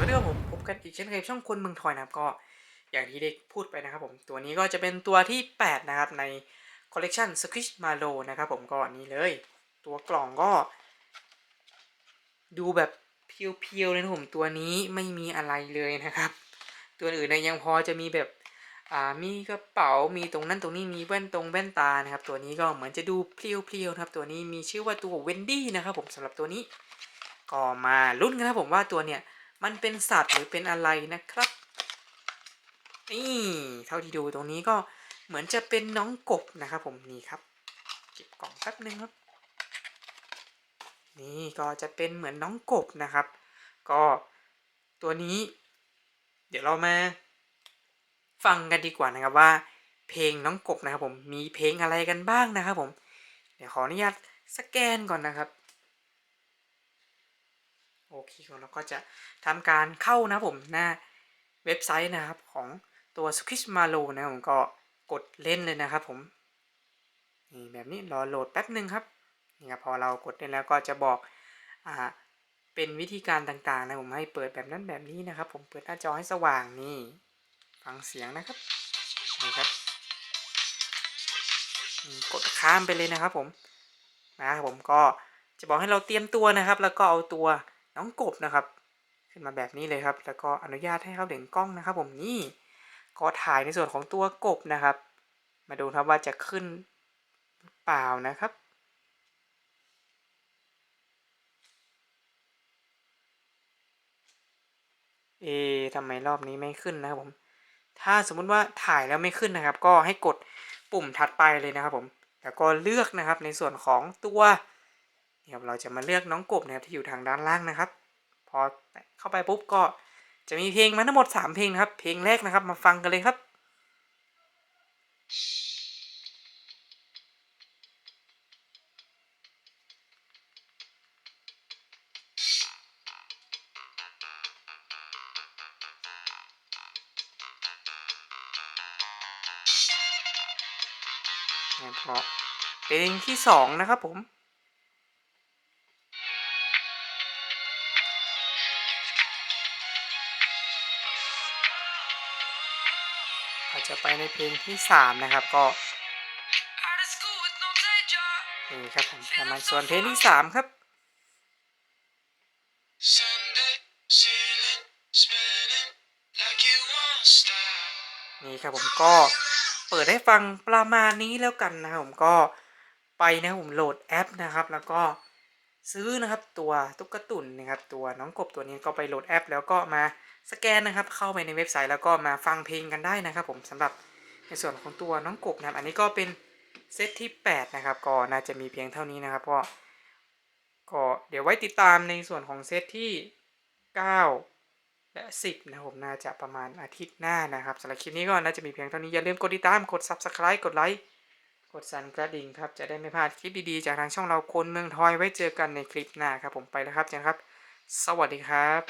กันอีกเช่นเคยช่องคนเมืองทอยนะครับก็อย่างที่ได้พูดไปนะครับผมตัวนี้ก็จะเป็นตัวที่ 8 นะครับในคอลเลกชันสควิชมาโลนะครับผมก็นี่เลย ตัวกล่องก็ ดูแบบเพียวๆเลยนะผมตัวนี้ไม่มีอะไรเลยนะครับ ตัวอื่นนยยังพอจะมีแบบอ่ามีกระเป๋ามีตรงนั้นตรงนี้มีแว่นตรงแว่นตานะครับ ตัวนี้ก็เหมือนจะดูเพียวๆนะครับตัวนี้มีชื่อว่าตัวเวนดี้นะครับผมสำหรับตัวนี้ ก็มาลุ้นกันนะครับผมว่าตัวเนี่ย มันเป็นสัตว์หรือเป็นอะไรนะครับ นี่เท่าที่ดูตรงนี้ก็เหมือนจะเป็นน้องกบนะครับผมนี่ครับเก็บกล่องแป๊บนึงครับ นี่ก็จะเป็นเหมือนน้องกบนะครับ ก็ตัวนี้ เดี๋ยวเรามา ฟังกันดีกว่านะครับว่า เพลงน้องกบนะครับผมมีเพลงอะไรกันบ้างนะครับผม เดี๋ยวขออนุญาตสแกนก่อนนะครับ โอเคเราก็จะทำการเข้านะผมหน้าเว็บไซต์นะครับของตัว s q u i s h m a l o นะผมก็กดเล่นเลยนะครับผมนี่แบบนี้รอโหลดแป๊บหนึ่งครับนี่ครับพอเรากดเล่นแล้วก็จะบอกอ่าเป็นวิธีการต่างๆนะผมให้เปิดแบบนั้นแบบนี้นะครับ ผมเปิดหน้าจอให้สว่างนี่ฟังเสียงนะครับนี่ครับกดข้ามไปเลยนะครับผมนะครับผมก็จะบอกให้เราเตรียมตัวนะครับ แล้วก็เอาตัว น้องกบนะครับ ขึ้นมาแบบนี้เลยครับ แล้วก็อนุญาตให้เข้าถึงกล้องนะครับ ผมนี่ก็ถ่ายในส่วนของตัวกบนะครับ มาดูครับว่าจะขึ้นเปล่านะครับเอทำไมรอบนี้ไม่ขึ้นนะครับผม ถ้าสมมุติว่าถ่ายแล้วไม่ขึ้นนะครับ ก็ให้กดปุ่มถัดไปเลยนะครับผม แล้วก็เลือกนะครับในส่วนของตัว ครับเราจะมาเลือกน้องกบนะครับที่อยู่ทางด้านล่างนะครับ พอเข้าไปปุ๊บก็จะมีเพลงมาทั้งหมด 3 เพลงนะครับ เพลงแรกนะครับมาฟังกันเลยครับเนี่ยพอเพลงที่สองนะครับผม เราจะไปในเพลงที่สามนะครับก็นี่ครับผมประมาณส่วนเพลงที่สามครับนี่ครับผมก็เปิดให้ฟังประมาณนี้แล้วกันนะครับผมก็ไปนะผมโหลดแอปนะครับ แล้วก็ ซื้อนะครับตัวตุ๊กตุ่นนะครับตัวน้องกบตัวนี้ก็ไปโหลดแอป แล้วก็มาสแกนนะครับ เข้าไปในเว็บไซต์แล้วก็มาฟังเพลงกันได้นะครับ ผมสำหรับในส่วนของตัวน้องกบนะครับอันนี้ก็เป็นเซตที่ 8 นะครับ ก็น่าจะมีเพียงเท่านี้นะครับก็ก็เดี๋ยวไว้ติดตามในส่วนของเซตที่ 9 และ 10 นะครับผมน่าจะประมาณอาทิตย์หน้านะครับสำหรับคลิปนี้ก็น่าจะมีเพียงเท่านี้อย่าลืมกดติดตามกด Subscribe กดไลค์ กดสั่นกระดิ่งครับจะได้ไม่พลาดคลิปดีๆ จากทางช่องเราคนเมืองทอยไว้เจอกันในคลิปหน้าครับผมไปแล้วครับเจนครับ สวัสดีครับ